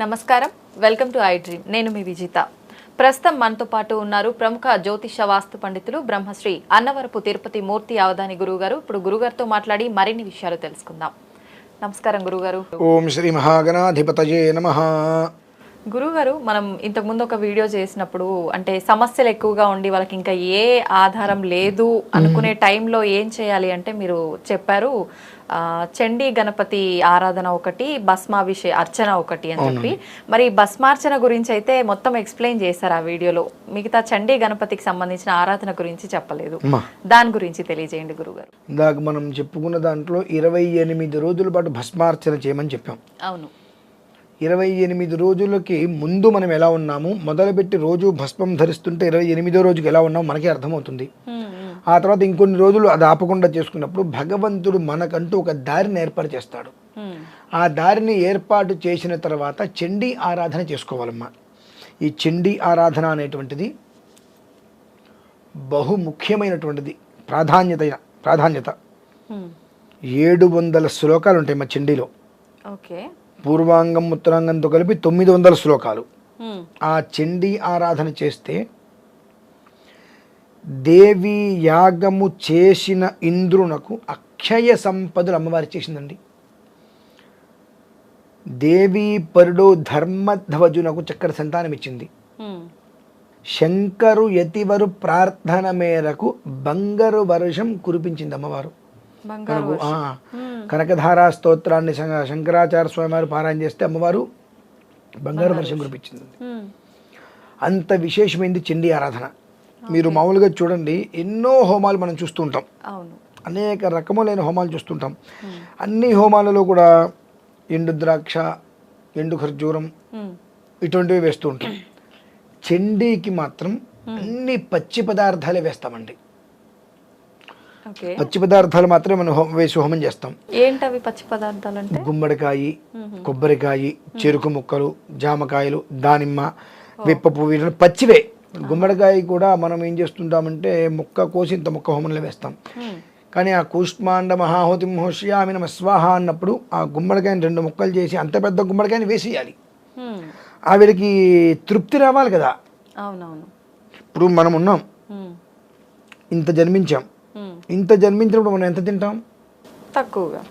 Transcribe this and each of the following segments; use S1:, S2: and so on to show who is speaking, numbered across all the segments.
S1: నమస్కారం. Welcome to I dream. నేను మీ విజిత. ప్రస్తుతం మనతో పాటు ఉన్నారు ప్రముఖ జ్యోతిష వాస్తు పండితులు బ్రహ్మశ్రీ అన్నవరపు తిరుపతి మూర్తి అవధాని గురువు గారు ఇప్పుడు గురుగారితో మాట్లాడి మరిన్ని విషయాలు తెలుసుకుందాం. నమస్కారం గురుగారు
S2: ఓం శ్రీ మహాగణాధిపతయే నమ.
S1: గురుగారు మనం ఇంతకుముందు ఒక వీడియో చేసినప్పుడు అంటే సమస్యలు ఎక్కువగా ఉండి వాళ్ళకి ఇంకా ఏ ఆధారం లేదు అనుకునే టైంలో ఏం చేయాలి అంటే మీరు చెప్పారు చండీ గణపతి ఆరాధన ఒకటి భస్మాభిషే అర్చన ఒకటి అని చెప్పి. మరి భస్మార్చన గురించి అయితే మొత్తం ఎక్స్ప్లెయిన్ చేశారు ఆ వీడియోలో. మిగతా చండీ గణపతికి సంబంధించిన ఆరాధన గురించి చెప్పలేదు. దాని గురించి తెలియజేయండి గురుగారు.
S2: ఇందాక మనం చెప్పుకున్న దాంట్లో ఇరవై ఎనిమిది రోజుల పాటు భస్మార్చన చేయమని చెప్పాం.
S1: అవును.
S2: ఇరవై ఎనిమిది రోజులకి ముందు మనం ఎలా ఉన్నాము? మొదలుపెట్టి రోజు భస్మం ధరిస్తుంటే ఇరవై ఎనిమిదో రోజుకి ఎలా ఉన్నామో మనకే అర్థమవుతుంది. ఆ తర్వాత ఇంకొన్ని రోజులు అది ఆపకుండా చేసుకున్నప్పుడు భగవంతుడు మనకంటూ ఒక దారిని ఏర్పాటు చేస్తాడు. ఆ దారిని ఏర్పాటు చేసిన తర్వాత చండీ ఆరాధన చేసుకోవాలమ్మా. ఈ చండీ ఆరాధన అనేటువంటిది బహు ముఖ్యమైనటువంటిది ప్రాధాన్యత. ప్రాధాన్యత. ఏడు వందల శ్లోకాలు ఉంటాయి మా చండీలో.
S1: ఓకే.
S2: పూర్వాంగం ఉత్తరాంగంతో కలిపి తొమ్మిది వందల శ్లోకాలు. ఆ చండీ ఆరాధన చేస్తే దేవి యాగము చేసిన ఇంద్రునకు అక్షయ సంపదలు అమ్మవారి చేసిందండి దేవి పరుడు ధర్మధ్వజునకు చక్కర సంతానం ఇచ్చింది. శంకరు యతివరు ప్రార్థన మేరకు బంగారు వర్షం కురిపించింది అమ్మవారు మనకు. కనకధారా స్తోత్రాన్ని శంక- శంకరాచార్య స్వామి వారు పారాయణ చేస్తే అమ్మవారు బంగారు వర్షం కురిపించింది. అంత విశేషమైంది చండీ ఆరాధన. మీరు మామూలుగా చూడండి ఎన్నో హోమాలు మనం చూస్తూ ఉంటాం.
S1: అవును.
S2: అనేక రకములైన హోమాలు చూస్తుంటాం అన్ని హోమాలలో కూడా ఎండు ద్రాక్ష ఎండు ఖర్జూరం. ఇటువంటివి వేస్తూ ఉంటాం. చండీకి మాత్రం అన్ని పచ్చి పదార్థాలే వేస్తామండి. పచ్చి పదార్థాలు మాత్రమే మనం హోమం వేసి హోమం చేస్తాం.
S1: ఏంటవి పచ్చి పదార్థాలు అంటే
S2: గుమ్మడికాయ కొబ్బరికాయ చెరుకు ముక్కలు జామకాయలు దానిమ్మ విప్ప పువ్వు పచ్చివే. గుమ్మడికాయ కూడా మనం ఏం చేస్తుంటామంటే ముక్క కోసి ఇంత ముక్క హోమంలో వేస్తాం. కానీ ఆ కూష్మాండ మహాహోతి మహోష్యామి నమ స్వాహ అన్నప్పుడు ఆ గుమ్మడికాయని రెండు ముక్కలు చేసి అంత పెద్ద గుమ్మడికాయని వేసేయాలి. ఆవిడకి తృప్తి రావాలి కదా.
S1: అవునవును.
S2: ఇప్పుడు మనం ఉన్నాం. ఇంత జన్మించాం. ఇంత జన్మించినప్పుడు మనం ఎంత తింటాం?
S1: తక్కువగా.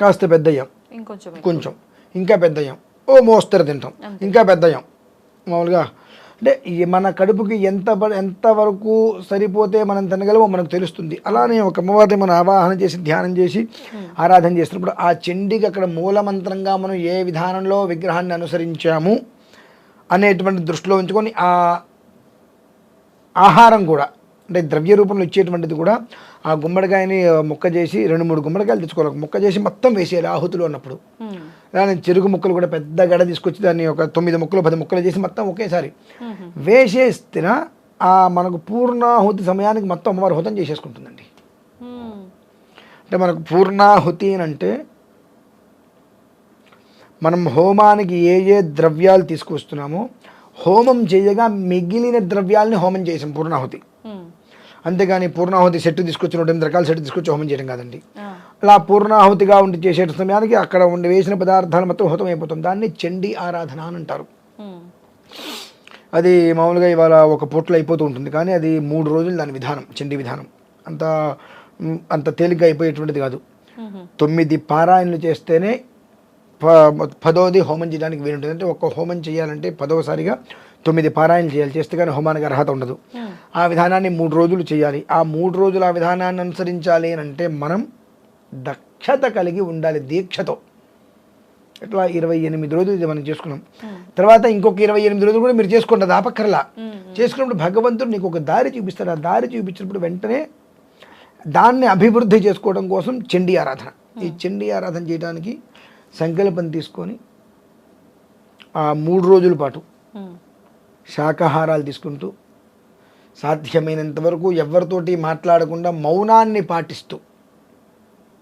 S2: కాస్త పెద్దయ్యాం.
S1: ఇంకొంచెం.
S2: కొంచెం. ఇంకా పెద్దయ్యాం. ఓ మోస్తరు తింటాం. ఇంకా పెద్దయ్యాం. మామూలుగా. అంటే మన కడుపుకి ఎంత ఎంత వరకు సరిపోతే మనం తినగలమో మనకు తెలుస్తుంది. అలానే ఒక అమ్మవారిని మనం ఆవాహన చేసి ధ్యానం చేసి ఆరాధన చేసినప్పుడు ఆ చండీకి అక్కడ మూలమంత్రంగా మనం ఏ విధానంలో విగ్రహాన్ని అనుసరించాము అనేటువంటి దృష్టిలో ఉంచుకొని ఆ ఆహారం కూడా అంటే ద్రవ్య రూపంలో ఇచ్చేటువంటిది కూడా ఆ గుమ్మడికాయని ముక్క చేసి రెండు మూడు గుమ్మడికాయలు తెచ్చుకోవాలి ముక్క చేసి మొత్తం వేసేయాలి ఆహుతులు అన్నప్పుడు
S1: హ్మ్.
S2: దాని చెరుకు ముక్కలు కూడా పెద్ద గడ తీసుకొచ్చి దాన్ని ఒక తొమ్మిది ముక్కలు పది ముక్కలు చేసి మొత్తం ఒకేసారి
S1: హ్మ్.
S2: వేసేస్తున్న ఆ మనకు పూర్ణాహుతి సమయానికి మొత్తం అమ్మవారు హుతం చేసేసుకుంటుందండి
S1: హ్మ్.
S2: అంటే మనకు పూర్ణాహుతి అని అంటే మనం హోమానికి ఏ ఏ ద్రవ్యాలు తీసుకొస్తున్నామో హోమం చేయగా మిగిలిన ద్రవ్యాలని హోమం చేసాం పూర్ణాహుతి. అంతేగాని పూర్ణాహుతి సెట్ తీసుకొచ్చి నూట ఎనిమిది రకాల సెట్ తీసుకొచ్చి హోమం చేయడం కాదండి. అలా పూర్ణాహుతిగా ఉండి చేసే సమయానికి అక్కడ ఉండి వేసిన పదార్థాలు మొత్తం హుతం అయిపోతుంది దాన్ని చండీ ఆరాధన అని అంటారు. అది మామూలుగా ఇవాళ ఒక పూటలో అయిపోతూ ఉంటుంది. కానీ అది మూడు రోజులు దాని విధానం చండీ విధానం. అంత అంత తేలిగ్గా అయిపోయేటువంటిది కాదు. తొమ్మిది పారాయణలు చేస్తేనే ప పదోది హోమం చేయడానికి వీలుంటుంది. అంటే ఒక్క హోమం చేయాలంటే పదవసారిగా తొమ్మిది పారాయణలు చేయాలి. చేస్తే కానీ హోమానికి అర్హత ఉండదు. ఆ. విధానాన్ని మూడు రోజులు చేయాలి. ఆ మూడు రోజులు ఆ విధానాన్ని అనుసరించాలి అని అంటే మనం దక్షత కలిగి ఉండాలి. దీక్షతో. ఇట్లా ఇరవై ఎనిమిది రోజులు ఇది మనం చేసుకున్నాం. తర్వాత ఇంకొక ఇరవై ఎనిమిది రోజులు కూడా మీరు చేసుకోండి అది ఆపక్కర్లా. చేసుకున్నప్పుడు భగవంతుడు నీకు ఒక దారి చూపిస్తాడు. ఆ దారి చూపించినప్పుడు వెంటనే దాన్ని అభివృద్ధి చేసుకోవడం కోసం చండీ ఆరాధన. ఈ చండీ ఆరాధన చేయడానికి సంకల్పం తీసుకొని ఆ మూడు రోజుల పాటు. శాకాహారాలు తీసుకుంటూ సాధ్యమైనంత వరకు ఎవరితోటి మాట్లాడకుండా మౌనాన్ని పాటిస్తూ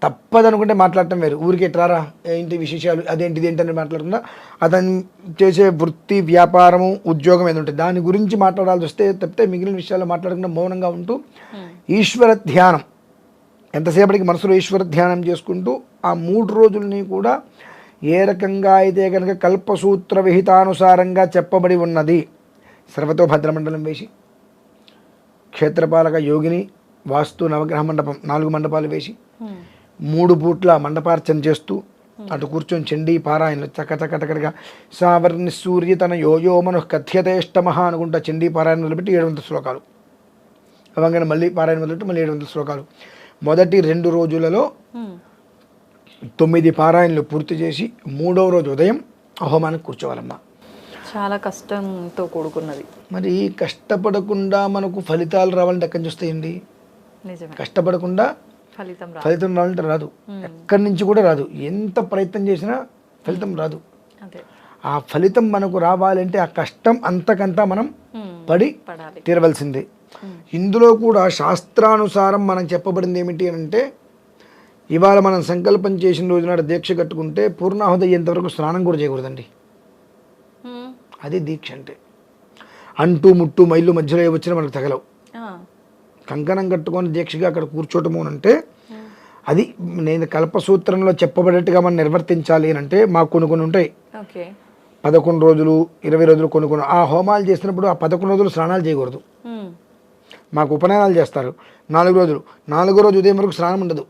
S2: తప్పదనుకుంటే మాట్లాడటం వేరు. ఊరికి ఎట్లారా ఏంటి విశేషాలు? అదేంటి ఇదేంటి అని మాట్లాడకుండా అతను చేసే వృత్తి వ్యాపారము ఉద్యోగం ఏదో ఉంటుంది దాని గురించి మాట్లాడాల్సి వస్తే తప్పితే మిగిలిన విషయాలు మాట్లాడకుండా మౌనంగా ఉంటూ ఈశ్వర ధ్యానం ఎంతసేపటికి మనసులో ఈశ్వర ధ్యానం చేసుకుంటూ ఆ మూడు రోజుల్ని కూడా ఏ రకంగా అయితే కనుక కల్పసూత్ర విహితానుసారంగా చెప్పబడి ఉన్నది. సర్వతో భద్రమండలం వేసి క్షేత్రపాలక యోగిని వాస్తు నవగ్రహ మండపం నాలుగు మండపాలు వేసి. మూడు పూట్ల మండపార్చన చేస్తూ అటు కూర్చొని చండీ పారాయణలు చక్క చక్క చక్కగా సావర్ణి సూర్య తన యోయో మను కథ్యతేష్టమహ అనుకుంటా చండీ పారాయణ మొదలుపెట్టి ఏడు వందల శ్లోకాలు అవంగానే మళ్ళీ పారాయణ మొదలుపెట్టి మళ్ళీ ఏడు వందల శ్లోకాలు మొదటి రెండు రోజులలో. తొమ్మిది పారాయణలు పూర్తి చేసి మూడవ రోజు ఉదయం హోమానికి కూర్చోవాలమ్మా
S1: చాలా కష్టంతో కూడుకున్నది.
S2: మరి కష్టపడకుండా మనకు ఫలితాలు రావాలంటే ఎక్కడి నుంచి వస్తాయండి? కష్టపడకుండా
S1: ఫలితం
S2: ఫలితం రావాలంటే రాదు. ఎక్కడి నుంచి కూడా రాదు. ఎంత ప్రయత్నం చేసినా ఫలితం రాదు. ఆ ఫలితం మనకు రావాలంటే ఆ కష్టం అంతకంతా మనం. పడి తీరవలసిందే. ఇందులో కూడా శాస్త్రానుసారం మనం చెప్పబడింది ఏమిటి అని అంటే ఇవాళ మనం సంకల్పం చేసిన రోజు నాడు దీక్ష కట్టుకుంటే పూర్ణాహుతి అయ్యేంతవరకు స్నానం కూడా చేయకూడదండి. అది దీక్ష అంటే. అంటూ ముట్టు మైళ్ళు మధ్యలో వచ్చినా మనకు తగలవు.
S1: ఆ.
S2: కంకణం కట్టుకొని దీక్షగా అక్కడ కూర్చోటము అని అంటే అది నేను కల్పసూత్రంలో చెప్పబడేట్టుగా మనం నిర్వర్తించాలి అని అంటే మాకు కొన్ని కొన్ని ఉంటాయి. పదకొండు రోజులు ఇరవై రోజులు కొన్ని కొన్ని. ఆ హోమాలు చేసినప్పుడు ఆ పదకొండు రోజులు స్నానాలు చేయకూడదు. మాకు ఉపనయనాలు చేస్తారు. నాలుగు రోజులు. నాలుగో రోజు ఉదయం వరకు స్నానం ఉండదు.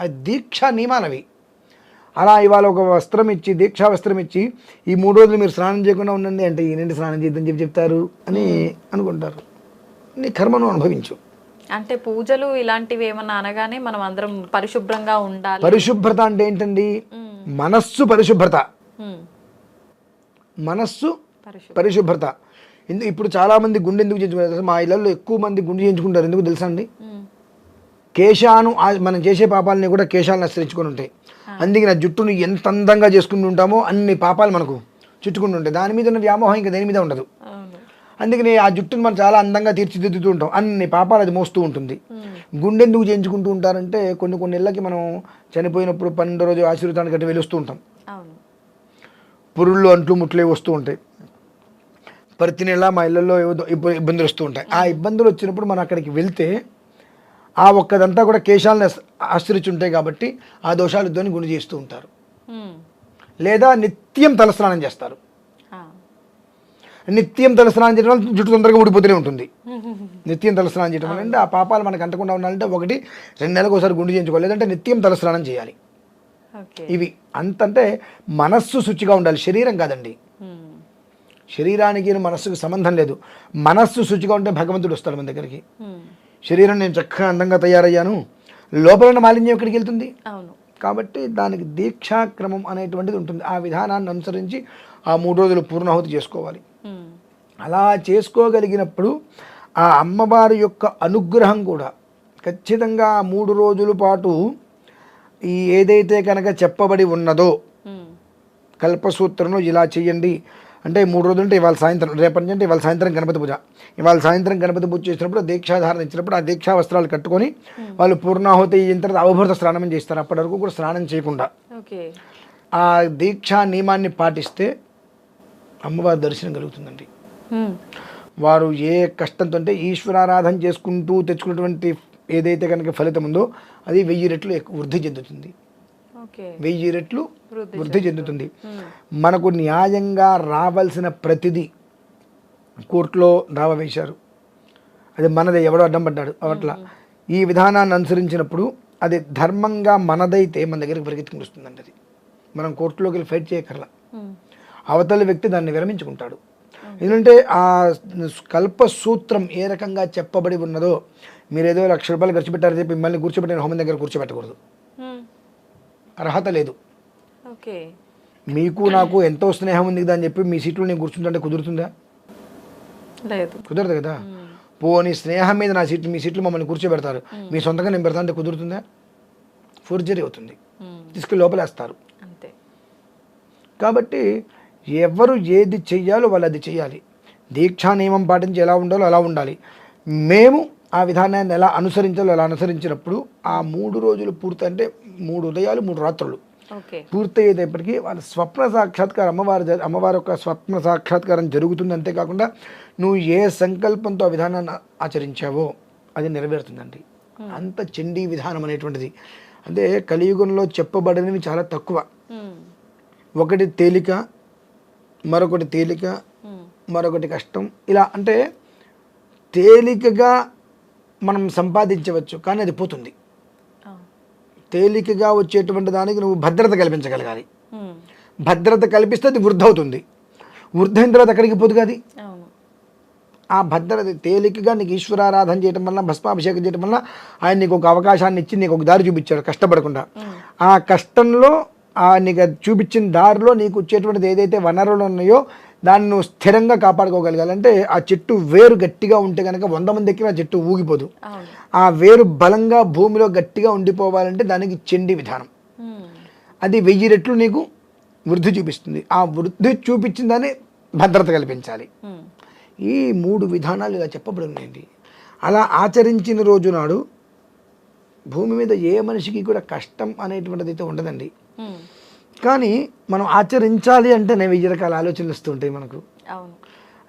S2: అది దీక్షా నియమాలు అవి. అలా ఇవాళ ఒక వస్త్రం ఇచ్చి దీక్షా వస్త్రం ఇచ్చి ఈ మూడు రోజులు మీరు స్నానం చేయకుండా ఉండండి అంటే ఈయనండి స్నానం చేద్దని చెప్పి చెప్తారు అని అనుకుంటారు నీ కర్మను అనుభవించు
S1: అంటే పూజలు ఇలాంటివి ఏమన్నా అనగానే మనం అందరం పరిశుభ్రంగా ఉండాలి
S2: పరిశుభ్రత అంటే ఏంటండి. మనస్సు పరిశుభ్రత. మనస్సు
S1: పరిశుభ్రం
S2: పరిశుభ్రత ఇప్పుడు చాలా మంది గుండె ఎందుకు చేయించుకుంటారు? మా ఇళ్ళలో ఎక్కువ మంది గుండె చేయించుకుంటారు ఎందుకు తెలుసా అండి. కేశాను మనం చేసే పాపాలని కూడా కేశాలను ఆశ్రయించుకొని ఉంటాయి. అందుకే నా జుట్టును ఎంత అందంగా చేసుకుంటూ ఉంటామో అన్ని పాపాలు మనకు చుట్టుకుంటూ ఉంటాయి. దాని మీద ఉన్న వ్యామోహం ఇంకా దేని మీద ఉండదు. అందుకని ఆ జుట్టును మనం చాలా అందంగా తీర్చిదిద్దుతూ ఉంటాం. అన్ని పాపాలు అది మోస్తూ ఉంటుంది.
S1: ఉమ్.
S2: గుండె ఎందుకు చేయించుకుంటూ ఉంటారంటే కొన్ని కొన్ని ఇళ్ళకి మనం చనిపోయినప్పుడు పన్నెండో రోజు ఆశీర్వాదానికి గట్టి వెలుస్తూ ఉంటాం. పురుళ్ళు అంట్లు ముట్లు వస్తూ ఉంటాయి. ప్రతి నెల మా ఇళ్ళల్లో ఇబ్బందులు వస్తూ ఉంటాయి. ఆ ఇబ్బందులు వచ్చినప్పుడు మనం అక్కడికి వెళ్తే ఆ ఒక్కదంతా కూడా కేశాలను ఆశ- ఆశ్రయించి ఉంటాయి కాబట్టి ఆ దోషాలు ఇద్దని గుండు చేస్తూ ఉంటారు. లేదా నిత్యం తలస్నానం చేస్తారు. నిత్యం తలస్నానం చేయడం వల్ల జుట్టు తొందరగా ఊడిపోతూనే ఉంటుంది. నిత్యం తలస్నానం చేయడం వల్ల అంటే ఆ పాపాలు మనకు అంటకుండా ఉండాలంటే ఒకటి రెండు నెలలకు ఒకసారి గుండు చేయించుకోవాలి. లేదంటే నిత్యం తలస్నానం చేయాలి. ఇవి అంతంటే మనస్సు శుచిగా ఉండాలి. శరీరం కాదండి. శరీరానికి మనస్సుకు సంబంధం లేదు. మనస్సు శుచిగా ఉంటే భగవంతుడు వస్తాడు మన దగ్గరికి. శరీరం నేను చక్కగా అందంగా తయారయ్యాను. లోపల ఉన్న మాలిన్యం ఎక్కడికి వెళ్తుంది? కాబట్టి దానికి దీక్షాక్రమం అనేటువంటిది ఉంటుంది. ఆ విధానాన్ని అనుసరించి ఆ మూడు రోజులు పూర్ణాహుతి చేసుకోవాలి. అలా చేసుకోగలిగినప్పుడు ఆ అమ్మవారి యొక్క అనుగ్రహం కూడా ఖచ్చితంగా ఆ మూడు రోజుల పాటు ఈ ఏదైతే కనుక చెప్పబడి ఉన్నదో. కల్పసూత్రంలో ఇలా చేయండి. అంటే మూడు రోజులు అంటే ఇవాళ సాయంత్రం రేపటి నుంచి అంటే ఇవాళ సాయంత్రం గణపతి పూజ. ఇవాళ సాయంత్రం గణపతి పూజ చేసినప్పుడు దీక్షాధారణ ఇచ్చినప్పుడు ఆ దీక్షా వస్త్రాలు కట్టుకొని వాళ్ళు పూర్ణాహుతి అయిన తర్వాత అవభృత స్నానం చేస్తారు. అప్పటి వరకు కూడా స్నానం చేయకుండా.
S1: ఓకే.
S2: ఆ దీక్షా నియమాన్ని పాటిస్తే అమ్మవారి దర్శనం కలుగుతుందండి. వారు ఏ కష్టంతో అంటే ఈశ్వరారాధన చేసుకుంటూ తెచ్చుకున్నటువంటి ఏదైతే కనుక ఫలితం ఉందో అది వెయ్యి రెట్లు ఎక్కువ వృద్ధి చెందుతుంది.
S1: ఓకే.
S2: వెయ్యి రెట్లు
S1: వృద్ధి
S2: చెందుతుంది. మనకు న్యాయంగా రావాల్సిన ప్రతిదీ కోర్టులో దావ వేశారు. అది మనదే ఎవడో అడ్డం పడ్డాడు అవట్లా ఈ విధానాన్ని అనుసరించినప్పుడు అది ధర్మంగా మనదైతే మన దగ్గరికి పరిగెత్తుకుని వస్తుందండి అది. మనం కోర్టులోకి వెళ్ళి ఫైట్ చేయకర్లా. అవతలి వ్యక్తి దాన్ని విరమించుకుంటాడు. ఎందుకంటే ఆ కల్ప సూత్రం ఏ రకంగా చెప్పబడి ఉన్నదో మీరు ఏదో లక్ష రూపాయలు ఖర్చు పెట్టారని చెప్పి మిమ్మల్ని కూర్చోబెట్టిన హోమం దగ్గర కూర్చోబెట్టకూడదు. అర్హత లేదు. మీకు నాకు ఎంతో స్నేహం ఉంది కదా అని చెప్పి మీ సీట్లో నేను కూర్చుంటుంటే కుదురుతుందా?
S1: లేదు.
S2: కుదరదు కదా? పోనీ స్నేహం మీద నా సీట్లు మీ సీట్లు మమ్మల్ని కూర్చోబెడతారు. మీ సొంతంగా నేను పెడతా అంటే కుదురుతుందా? ఫోర్జరీ అవుతుంది. తీసుకెళ్ళి లోపలేస్తారు.
S1: అంతే.
S2: కాబట్టి ఎవరు ఏది చెయ్యాలో వాళ్ళు అది చెయ్యాలి. దీక్షా నియమం పాటించి ఎలా ఉండాలో అలా ఉండాలి. మేము ఆ విధానాన్ని ఎలా అనుసరించాలో అలా అనుసరించినప్పుడు ఆ మూడు రోజులు పూర్తి అంటే మూడు ఉదయాలు మూడు రాత్రులు. పూర్తయ్యేటప్పటికీ వాళ్ళ స్వప్న సాక్షాత్కారం అమ్మవారి అమ్మవారి యొక్క స్వప్న సాక్షాత్కారం జరుగుతుంది అంతేకాకుండా నువ్వు ఏ సంకల్పంతో ఆ విధానాన్ని ఆచరించావో అది నెరవేరుతుందండి. అంత చండీ విధానం అనేటువంటిది. అంటే కలియుగంలో చెప్పబడినవి చాలా తక్కువ. ఒకటి తేలిక మరొకటి తేలిక మరొకటి కష్టం. ఇలా అంటే తేలికగా మనం సంపాదించవచ్చు కానీ అది పోతుంది. తేలికగా వచ్చేటువంటి దానికి నువ్వు భద్రత కల్పించగలగాలి. భద్రత కల్పిస్తే అది వృద్ధి అవుతుంది వృద్ధి అయిన తర్వాత ఎక్కడికి పోదు
S1: అవును.
S2: ఆ భద్రత తేలికగా నీకు ఈశ్వరారాధన చేయడం వల్ల భస్మాభిషేకం చేయడం వల్ల ఆయన నీకు ఒక అవకాశాన్ని ఇచ్చి నీకు ఒక దారి చూపించాడు కష్టపడకుండా. ఆ కష్టంలో ఆ నీకు చూపించిన దారిలో నీకు వచ్చేటువంటిది ఏదైతే వనరులు ఉన్నాయో దాన్ని నువ్వు స్థిరంగా కాపాడుకోగలగాలంటే ఆ చెట్టు వేరు గట్టిగా ఉంటే కనుక వంద మంది ఎక్కిన ఆ చెట్టు ఊగిపోదు. ఆ వేరు బలంగా భూమిలో గట్టిగా ఉండిపోవాలంటే దానికి చెండి విధానం. అది వెయ్యి రెట్లు నీకు వృద్ధి చూపిస్తుంది. ఆ వృద్ధి చూపించిన దాన్ని భద్రత కల్పించాలి. ఈ మూడు విధానాలు ఇలా చెప్పబడి ఉన్నాయండి. అలా ఆచరించిన రోజు నాడు భూమి మీద ఏ మనిషికి కూడా కష్టం అనేటువంటిది అయితే ఉండదండి కానీ మనం ఆచరించాలి అంటేనే వెయ్యి రకాల ఆలోచనలు వస్తూ ఉంటాయి మనకు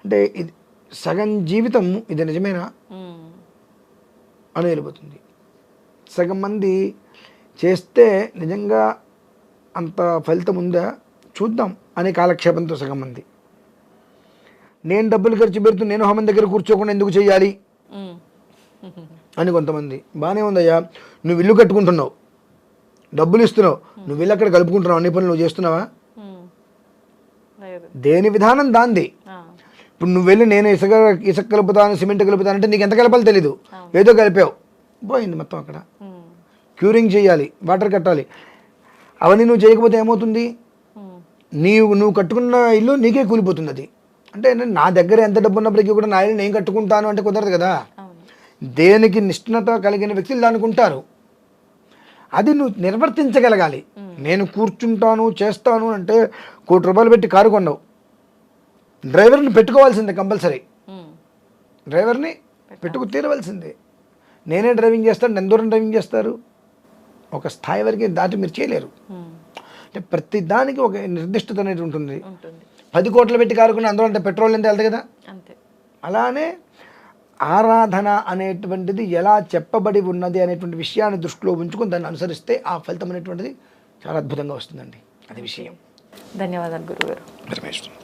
S2: అంటే ఇది సగం జీవితం ఇది నిజమేనా? అని వెళ్ళిపోతుంది. సగం మంది చేస్తే నిజంగా అంత ఫలితం ఉందా? చూద్దాం అనే కాలక్షేపంతో సగం మంది. నేను డబ్బులు ఖర్చు పెడుతూ నేను హోమం దగ్గర కూర్చోకుండా ఎందుకు చేయాలి? అని కొంతమంది. బాగానే ఉందయ్యా నువ్వు ఇల్లు కట్టుకుంటున్నావు. డబ్బులు ఇస్తున్నావు. నువ్వు ఇల్లు అక్కడ కలుపుకుంటున్నావు. అన్ని పనులు నువ్వు చేస్తున్నావా? దేని విధానం దాంది. ఇప్పుడు నువ్వు వెళ్ళి నేను ఇసుక ఇసుక కలుపుతాను సిమెంట్ కలుపుతాను అంటే నీకు ఎంత కలపాలో తెలీదు. ఏదో కలిపావు. పోయింది మొత్తం అక్కడ. క్యూరింగ్ చేయాలి వాటర్ కట్టాలి. అవన్నీ నువ్వు చేయకపోతే ఏమవుతుంది? నీవు నువ్వు కట్టుకున్న ఇల్లు నీకే కూలిపోతుంది అది. అంటే నా దగ్గర ఎంత డబ్బు ఉన్నప్పటికీ కూడా నా ఇల్లు నేను కట్టుకుంటాను అంటే కుదరదు కదా. దేనికి నిష్ణత కలిగిన వ్యక్తులు దానికి ఉంటారు. అది నువ్వు నిర్వర్తించగలగాలి. నేను కూర్చుంటాను చేస్తాను అంటే కోటి రూపాయలు పెట్టి కారు కొన్నావు. డ్రైవర్ని పెట్టుకోవాల్సిందే కంపల్సరీ. డ్రైవర్ని పెట్టుకు తీరవలసిందే. నేనే డ్రైవింగ్ చేస్తాను ఎంత దూరం డ్రైవింగ్ చేస్తారు? ఒక స్థాయి వరకు దాటి మీరు చేయలేరు. అంటే ప్రతి దానికి ఒక నిర్దిష్టత అనేది ఉంటుంది. పది కోట్లు పెట్టి కారుకుని అందులో అంటే పెట్రోల్ ఎంత వెళ్తుంది కదా? అలానే ఆరాధన అనేటువంటిది ఎలా చెప్పబడి ఉన్నది అనేటువంటి విషయాన్ని దృష్టిలో ఉంచుకొని దాన్ని అనుసరిస్తే ఆ ఫలితం అనేటువంటిది చాలా అద్భుతంగా వస్తుందండి. అది విషయం.
S1: ధన్యవాదాలు గురుగారు
S2: పరమేశ్వరం